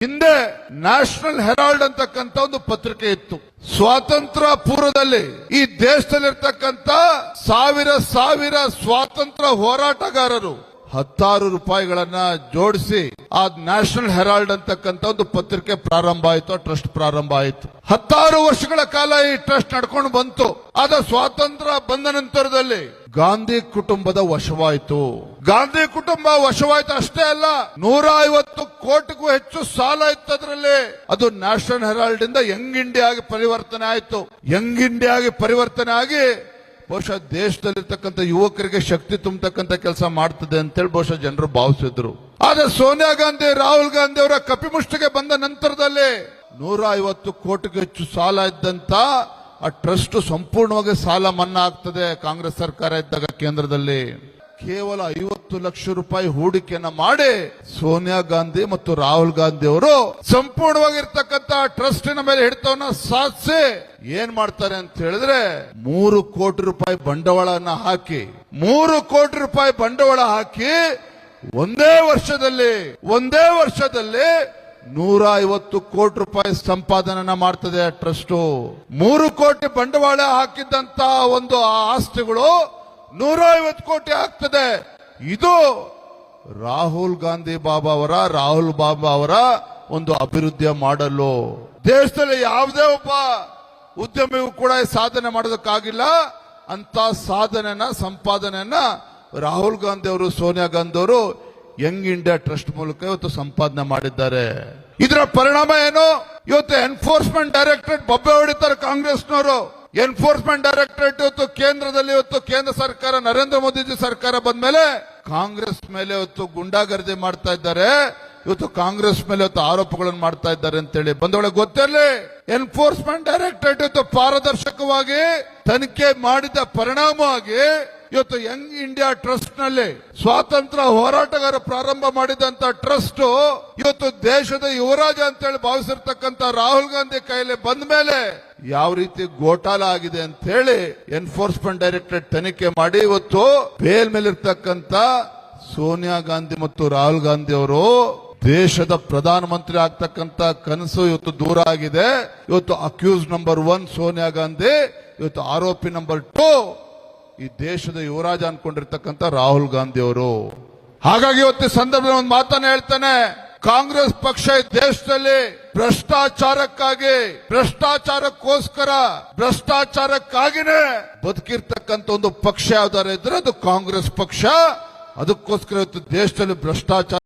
ಹಿಂದೆ national Herald ಅಂತಕ್ಕಂತ ಒಂದು ಪತ್ರಿಕೆ ಇತ್ತು. ಸ್ವಾತಂತ್ರ್ಯ ಪೂರ್ವದಲ್ಲಿ ಈ ದೇಶದಲ್ಲಿರ್ತಕ್ಕಂತ ಸಾವಿರ ಸಾವಿರ ಸ್ವಾತಂತ್ರ್ಯ ಹೋರಾಟಗಾರರು ಹತ್ತಾರು ರೂಪಾಯಿಗಳನ್ನ ಜೋಡಿಸಿ, ಆ ನ್ಯಾಷನಲ್ ಹೆರಾಲ್ಡ್ ಅಂತಕ್ಕಂತ ಒಂದು ಪತ್ರಿಕೆ ಪ್ರಾರಂಭ ಆಯಿತು ಟ್ರಸ್ಟ್ ಪ್ರಾರಂಭ ಆಯಿತು. ಹತ್ತಾರು ವರ್ಷಗಳ ಕಾಲ ಈ ಟ್ರಸ್ಟ್ ನಡ್ಕೊಂಡು ಬಂತು. ಆದ ಸ್ವಾತಂತ್ರ್ಯ ಬಂದ ನಂತರದಲ್ಲಿ ಗಾಂಧಿ ಕುಟುಂಬದ ವಶವಾಯಿತು. ಗಾಂಧಿ ಕುಟುಂಬ ವಶವಾಯಿತು ಅಷ್ಟೇ ಅಲ್ಲ ನೂರ ಐವತ್ತು ಕೋಟಿಗೂ ಹೆಚ್ಚು ಸಾಲ ಇತ್ತು ಅದರಲ್ಲಿ ಅದು ನ್ಯಾಷನಲ್ ಹೆರಾಲ್ಡ್ ಇಂದ ಯಂಗ್ ಇಂಡಿಯಾಗೆ ಪರಿವರ್ತನೆ ಆಯಿತು. ಯಂಗ್ ಇಂಡಿಯಾಗೆ ಪರಿವರ್ತನೆ ಆಗಿ ಬಹುಶಃ ದೇಶದಲ್ಲಿರ್ತಕ್ಕಂಥ ಯುವಕರಿಗೆ ಶಕ್ತಿ ತುಂಬತಕ್ಕಂಥ ಕೆಲಸ ಮಾಡ್ತದೆ ಅಂತೇಳಿ ಬಹುಶಃ ಜನರು ಭಾವಿಸಿದ್ರು. ಆದ್ರೆ ಸೋನಿಯಾ ಗಾಂಧಿ, ರಾಹುಲ್ ಗಾಂಧಿ ಅವರ ಕಪಿಮುಷ್ಟಿಗೆ ಬಂದ ನಂತರದಲ್ಲಿ ನೂರ ಐವತ್ತು ಕೋಟಿಗೂ ಹೆಚ್ಚು ಸಾಲ ಇದ್ದಂತ ಆ ಟ್ರಸ್ಟ್ ಸಂಪೂರ್ಣವಾಗಿ ಸಾಲ ಮನ್ನಾ ಆಗ್ತದೆ ಕಾಂಗ್ರೆಸ್ ಸರ್ಕಾರ ಇದ್ದಾಗ ಕೇಂದ್ರದಲ್ಲಿ. ಕೇವಲ ಐವತ್ತು ಲಕ್ಷ ರೂಪಾಯಿ ಹೂಡಿಕೆಯನ್ನ ಮಾಡಿ ಸೋನಿಯಾ ಗಾಂಧಿ ಮತ್ತು ರಾಹುಲ್ ಗಾಂಧಿ ಅವರು ಸಂಪೂರ್ಣವಾಗಿರ್ತಕ್ಕಂಥ ಟ್ರಸ್ಟಿನ ಮೇಲೆ ಹಿಡಿತವನ್ನ ಸಾಧಿಸಿ. ಏನ್ ಮಾಡ್ತಾರೆ ಅಂತ ಹೇಳಿದ್ರೆ ಮೂರು ಕೋಟಿ ರೂಪಾಯಿ ಬಂಡವಾಳನ ಹಾಕಿ, ಮೂರು ಕೋಟಿ ರೂಪಾಯಿ ಬಂಡವಾಳ ಹಾಕಿ ಒಂದೇ ವರ್ಷದಲ್ಲಿ ಒಂದೇ ವರ್ಷದಲ್ಲಿ ನೂರ ಐವತ್ತು ಕೋಟಿ ರೂಪಾಯಿ ಸಂಪಾದನೆ ಮಾಡ್ತದೆ ಆ ಟ್ರಸ್ಟ್. ಮೂರು ಕೋಟಿ ಬಂಡವಾಳ ಹಾಕಿದ್ದಂತ ಒಂದು ಆಸ್ತಿಗಳು ನೂರ ಐವತ್ತು ಕೋಟಿ ಆಗ್ತದೆ. ಇದು ರಾಹುಲ್ ಗಾಂಧಿ ಬಾಬಾ ಅವರ, ರಾಹುಲ್ ಬಾಬಾ ಅವರ ಒಂದು ಅಭಿವೃದ್ಧಿಯ ಮಾಡಲು. ದೇಶದಲ್ಲಿ ಯಾವುದೇ ಒಬ್ಬ ಉದ್ಯಮಿಗೂ ಕೂಡ ಸಾಧನೆ ಮಾಡೋದಕ್ಕಾಗಿಲ್ಲ. ಅಂತ ಸಾಧನೆನ ಸಂಪಾದನೆಯನ್ನ ರಾಹುಲ್ ಗಾಂಧಿ ಅವರು, ಸೋನಿಯಾ ಗಾಂಧಿ ಅವರು ಯಂಗ್ ಇಂಡಿಯಾ ಟ್ರಸ್ಟ್ ಮೂಲಕ ಇವತ್ತು ಸಂಪಾದನೆ ಮಾಡಿದ್ದಾರೆ. ಇದರ ಪರಿಣಾಮ ಏನು? ಇವತ್ತು ಎನ್ಫೋರ್ಸ್ಮೆಂಟ್ ಡೈರೆಕ್ಟರೇಟ್ ಬೊಬ್ಬೆ ಹೊಡಿತಾರೆ ಕಾಂಗ್ರೆಸ್ನವರು. ಎನ್ಫೋರ್ಸ್ಮೆಂಟ್ ಡೈರೆಕ್ಟರೇಟ್ ಇವತ್ತು ಕೇಂದ್ರದಲ್ಲಿ, ಇವತ್ತು ಕೇಂದ್ರ ಸರ್ಕಾರ, ನರೇಂದ್ರ ಮೋದಿಜಿ ಸರ್ಕಾರ ಬಂದ್ಮೇಲೆ ಕಾಂಗ್ರೆಸ್ ಮೇಲೆ ಇವತ್ತು ಗುಂಡಾಗರ್ದಿ ಮಾಡ್ತಾ ಇದ್ದಾರೆ. ಇವತ್ತು ಕಾಂಗ್ರೆಸ್ ಮೇಲೆ ಇವತ್ತು ಆರೋಪಗಳನ್ನು ಮಾಡ್ತಾ ಇದ್ದಾರೆ ಅಂತೇಳಿ. ಬಂದೊಳಗೆ ಗೊತ್ತಿರಲಿ ಎನ್ಫೋರ್ಸ್ಮೆಂಟ್ ಡೈರೆಕ್ಟರೇಟ್ ಇವತ್ತು ಪಾರದರ್ಶಕವಾಗಿ, ತನಿಖೆ ಮಾಡಿದ ಪರಿಣಾಮವಾಗಿ ಇವತ್ತು ಯಂಗ್ ಇಂಡಿಯಾ ಟ್ರಸ್ಟ್ನಲ್ಲಿ ಸ್ವಾತಂತ್ರ್ಯ ಹೋರಾಟಗಾರ ಪ್ರಾರಂಭ ಮಾಡಿದಂತ ಟ್ರಸ್ಟ್ ಇವತ್ತು ದೇಶದ ಯುವರಾಜ ಅಂತೇಳಿ ಭಾವಿಸಿರ್ತಕ್ಕಂಥ ರಾಹುಲ್ ಗಾಂಧಿ ಕೈಯಲ್ಲಿ ಬಂದ ಮೇಲೆ ಯಾವ ರೀತಿ ಗೋಟಾಲ ಆಗಿದೆ ಅಂತ ಹೇಳಿ ಎನ್ಫೋರ್ಸ್ಮೆಂಟ್ ಡೈರೆಕ್ಟರೇಟ್ ತನಿಖೆ ಮಾಡಿ ಇವತ್ತು ಬೇಲ್ ಮೇಲಿರ್ತಕ್ಕಂಥ ಸೋನಿಯಾ ಗಾಂಧಿ ಮತ್ತು ರಾಹುಲ್ ಗಾಂಧಿ ಅವರು ದೇಶದ ಪ್ರಧಾನಮಂತ್ರಿ ಆಗ್ತಕ್ಕಂತ ಕನಸು ಇವತ್ತು ದೂರ ಆಗಿದೆ. ಇವತ್ತು accused number one Sonia Gandhi, ಇವತ್ತು ಆರೋಪಿ ನಂಬರ್ ಟೂ ಈ ದೇಶದ ಯುವರಾಜ ಅನ್ಕೊಂಡಿರ್ತಕ್ಕಂಥ ರಾಹುಲ್ ಗಾಂಧಿ ಅವರು. ಹಾಗಾಗಿ ಇವತ್ತು ಸಂದರ್ಭದಲ್ಲಿ ಒಂದು ಮಾತನ್ನ ಹೇಳ್ತಾನೆ. ಕಾಂಗ್ರೆಸ್ ಪಕ್ಷ ದೇಶದಲ್ಲಿ ಭ್ರಷ್ಟಾಚಾರಕ್ಕಾಗಿ, ಭ್ರಷ್ಟಾಚಾರಕ್ಕೋಸ್ಕರ, ಭ್ರಷ್ಟಾಚಾರಕ್ಕಾಗಿನೇ ಬದುಕಿರ್ತಕ್ಕಂತ ಒಂದು ಪಕ್ಷ ಯಾವ್ದಾರ ಇದ್ರೆ ಅದು ಕಾಂಗ್ರೆಸ್ ಪಕ್ಷ. ಅದಕ್ಕೋಸ್ಕರ ಇವತ್ತು ದೇಶದಲ್ಲಿ ಭ್ರಷ್ಟಾಚಾರ